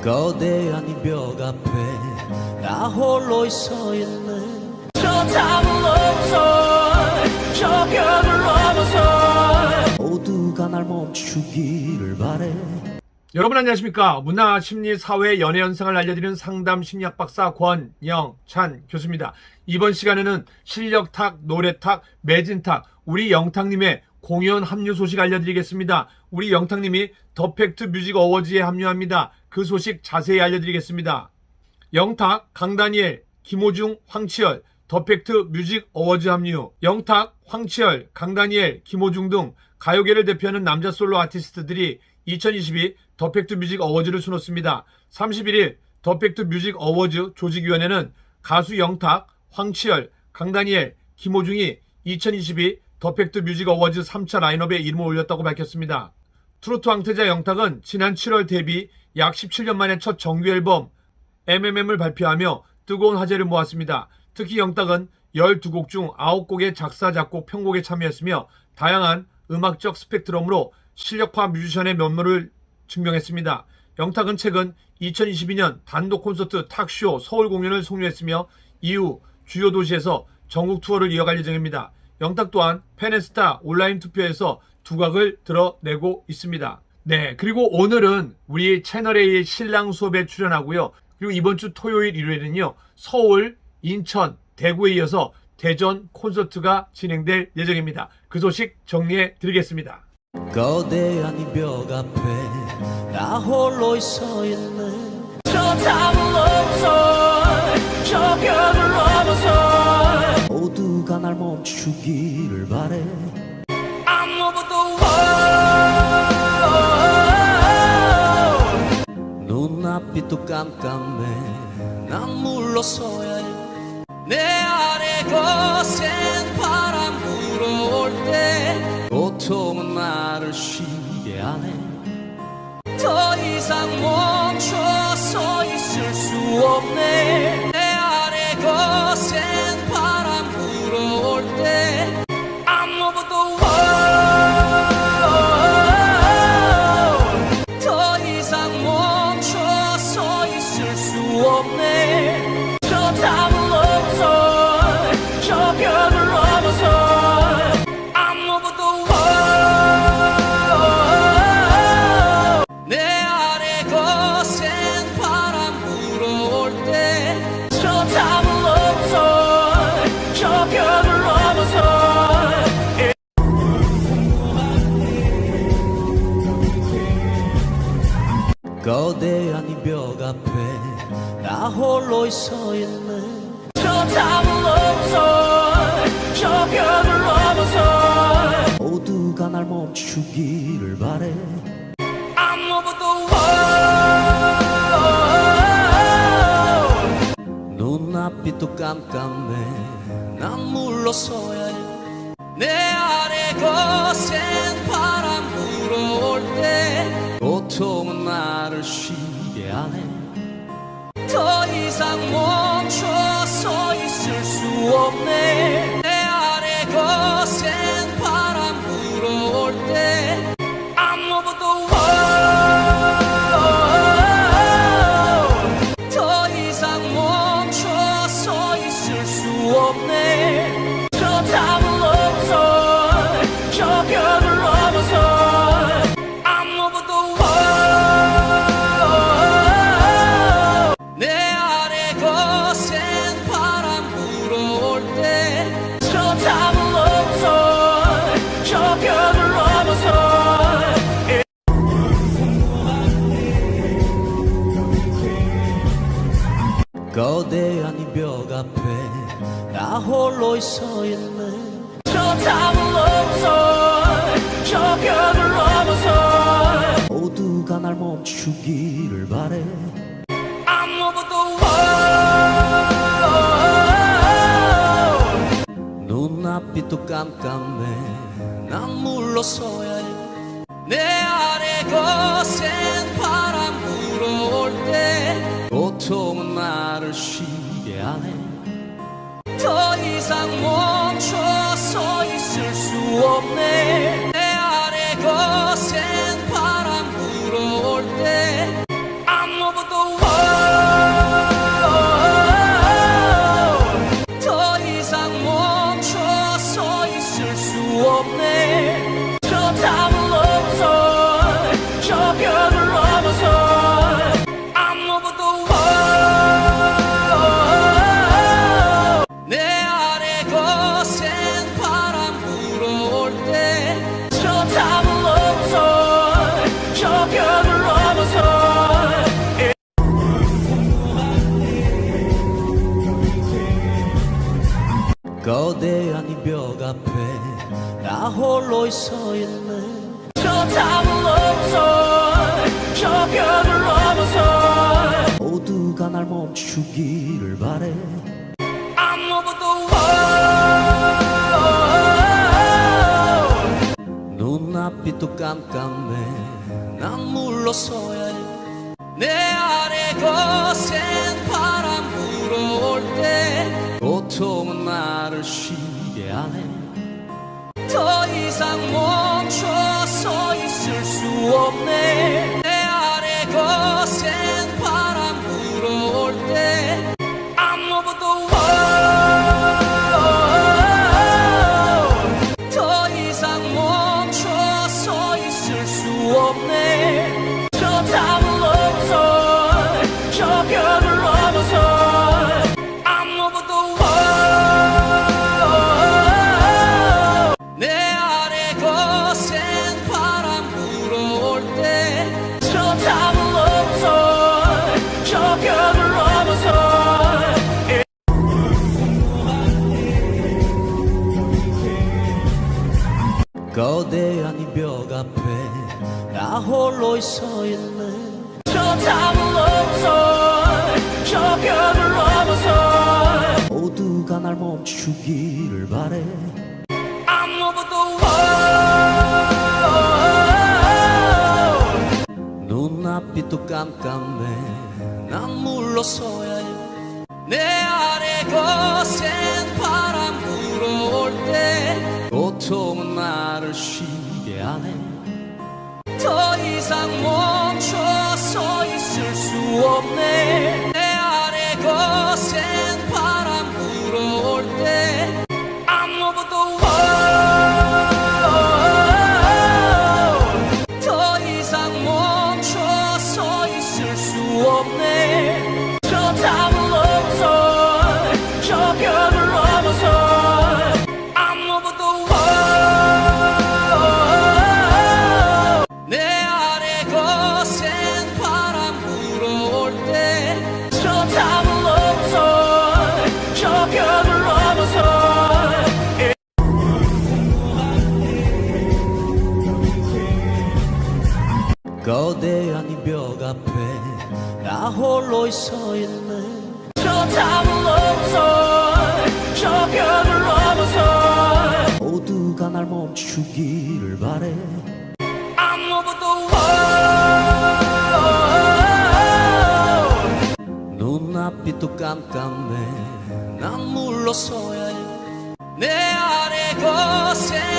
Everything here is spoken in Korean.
거대한 이벽 앞에 나 홀로 서 있네 저 담을 넘어서 저 벽을 넘어서 모두가 날 멈추기를 바래 여러분 안녕하십니까 문화 심리 사회 연애 현상을 알려드리는 상담 심리학 박사 권영찬 교수입니다. 이번 시간에는 실력탁, 노래탁, 매진탁 우리 영탁님의 공연 합류 소식 알려드리겠습니다. 우리 영탁님이 더 팩트 뮤직 어워즈에 합류합니다. 그 소식 자세히 알려드리겠습니다. 영탁, 강다니엘, 김호중, 황치열, 더 팩트 뮤직 어워즈 합류. 영탁, 황치열, 강다니엘, 김호중 등 가요계를 대표하는 남자 솔로 아티스트들이 2022 더 팩트 뮤직 어워즈를 수놓습니다. 31일 더 팩트 뮤직 어워즈 조직위원회는 가수 영탁, 황치열, 강다니엘, 김호중이 2022 더 팩트 뮤직 어워즈 3차 라인업에 이름을 올렸다고 밝혔습니다. 트로트 왕태자 영탁은 지난 7월 데뷔 약 17년 만에 첫 정규 앨범 MMM을 발표하며 뜨거운 화제를 모았습니다. 특히 영탁은 12곡 중 9곡의 작사, 작곡, 편곡에 참여했으며 다양한 음악적 스펙트럼으로 실력파 뮤지션의 면모를 증명했습니다. 영탁은 최근 2022년 단독 콘서트 탁쇼 서울 공연을 종료했으며 이후 주요 도시에서 전국 투어를 이어갈 예정입니다. 영탁 또한 페네스타 온라인 투표에서 두각을 드러내고 있습니다. 네, 그리고 오늘은 우리 채널A 신랑 수업에 출연하고요. 그리고 이번 주 토요일 일요일은요. 서울, 인천, 대구에 이어서 대전 콘서트가 진행될 예정입니다. 그 소식 정리해 드리겠습니다. 거대한 이벽 앞에 나 홀로 서 있네 저 담을 넘어서 저 벽을 넘어서 모두가 날 멈추기를 바래 아무것도 없 눈앞이 또 깜깜해. 난 물러서야 해. 내 안에 거센 바람 불어올 때더 고통은 나를 쉬게 하네. 이상 멈춰 서 있을 수 없네 거대한 이벽 앞에 나 홀로 서 있네 저 담을 넘어서 저 벽을 넘어서 모두가 날 멈추기를 바래. 아무것도 없 눈앞이 또 깜깜해. 난 물러서야 해. 내 안에 고통은 나를 쉬게 하네. 이상 멈춰 서 있을 수 없네. 내 안에 거센 바람 불어올 때 아무것도 없더 이상 멈춰 서 있을 수 없네 나 홀로 서 있네. 저 담을 넘어서 저 벽을 넘어서 모두가 날 멈추기를 바래. 아무것도 없 눈앞이 또 깜깜해. 난 물러서야 해. 내 안에 거센 바람 불어올 때 고통은 나를 쉬게 하네 더 이상 멈춰 서 있을 수 없네 넘어서 저 벽을 넘어서. 모두가 날 멈추기를 바래. 아무것도 없 눈앞이 또 깜깜해. 난 물러서야 해. 내 아래 거센 바람 불어올 때더 고통은 나를 쉬게 안해 이 앞에 나 홀로 서 있네. 저 담을 넘어서 저 벽을 넘어서 모두가 날 멈추기를 바래. 아무것도 없 눈앞이 또 깜깜해. 난 물러서야 해. 내 아래 거센 바람 불어올 때 고통은 나를 쉬게 더 이상 멈춰 서 있을 수 없네. 내 아래 거센 바람 불어올 때 아무것도 없더 이상 멈춰 서 있을 수 없네. 저 담을 넘어서 저 벽을 넘어서 아무것도 거대한 이벽 앞에 나 홀로 서 있네. 저 담을 넘어서 저 벽을 넘어서 모두가 날 멈추기를 바래. 아무것도 없 눈앞이 또 깜깜해. 난 물러서야 해. 내 아래 거센